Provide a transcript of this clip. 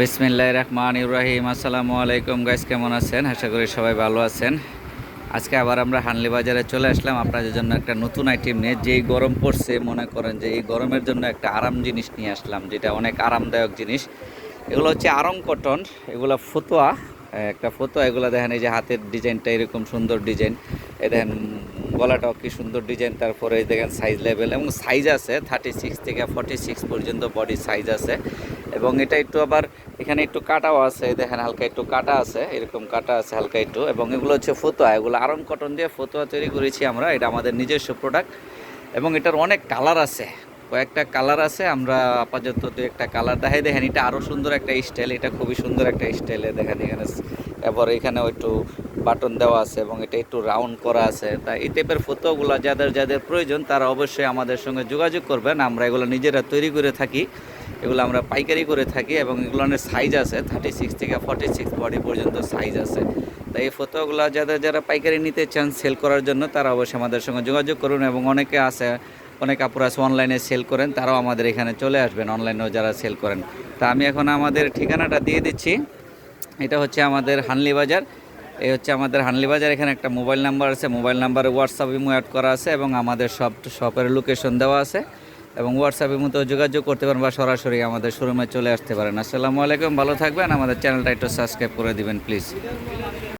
বিসমিল্লাহ রহমান ইব্রাহিম আসসালামু আলাইকুম গাইস কেমন আছেন? আশা করি সবাই ভালো আছেন। আজকে আবার আমরা হানলি বাজারে চলে আসলাম আপনাদের জন্য একটা নতুন আইটেম নিয়ে। যেই গরম পড়ছে, মনে করেন যে এই গরমের জন্য একটা আরাম জিনিস নিয়ে আসলাম, যেটা অনেক আরামদায়ক জিনিস। এগুলো হচ্ছে আরং কটন, এগুলো ফতুয়া, একটা ফতুয়া, এগুলো দেখেন এই যে হাতের ডিজাইনটা এরকম সুন্দর ডিজাইন। এই দেখেন গলাটাও কি সুন্দর ডিজাইন, তারপরে দেখেন সাইজ লেভেল এবং সাইজ আছে থার্টি সিক্স থেকে ফর্টি সিক্স পর্যন্ত বডি সাইজ আছে। এবং এটা একটু আবার এখানে একটু কাটাও আছে, দেখেন হালকা একটু কাটা আছে, এরকম কাটা আছে হালকা একটু, এবং এগুলো হচ্ছে ফতুয়া এগুলো আরম কটন দিয়ে ফতুয়া তৈরি করেছি আমরা, এটা আমাদের নিজস্ব প্রোডাক্ট এবং এটার অনেক কালার আছে, কয়েকটা কালার আছে, আমরা আপাতত দু একটা কালার দেখাই, দেখেন এটা আরও সুন্দর একটা স্টাইল এটা খুবই সুন্দর একটা স্টাইলে দেখেন এখানে এবার এখানেও একটু বাটন দেওয়া আছে এবং এটা একটু রাউন্ড করা আছে। তা এই টাইপের ফটোগুলো যাদের যাদের প্রয়োজন, তারা অবশ্যই আমাদের সঙ্গে যোগাযোগ করবেন। আমরা এগুলো নিজেরা তৈরি করে থাকি। এগুলো আমরা পাইকারি করে থাকি এবং এগুলো অনেক সাইজ আছে থার্টি সিক্স থেকে ফর্টি সিক্স বডি পর্যন্ত সাইজ আছে। তাই এই ফটোগুলো যাদের, যারা পাইকারি নিতে চান সেল করার জন্য, তারা অবশ্যই আমাদের সঙ্গে যোগাযোগ করুন এবং অনেকে আছে, অনেক কাপড় আছে অনলাইনে সেল করেন, তারাও আমাদের এখানে চলে আসবেন। অনলাইনেও যারা সেল করেন। তা আমি এখন আমাদের ঠিকানাটা দিয়ে দিচ্ছি। এটা হচ্ছে আমাদের হানলি বাজার। এই হচ্ছে আমাদের হানলি বাজার। এখানে একটা মোবাইল নাম্বার আছে। মোবাইল নাম্বারে হোয়াটসঅ্যাপ ইমো অ্যাড করা আছে এবং আমাদের সব শপের লোকেশন দেওয়া আছে এবং হোয়াটসঅ্যাপ ইমোতেও যোগাযোগ করতে পারেন বা সরাসরি আমাদের শোরুমে চলে আসতে পারেন। আসসালামু আলাইকুম। ভালো থাকবেন। আমাদের চ্যানেলটা একটু সাবস্ক্রাইব করে দিবেন প্লিজ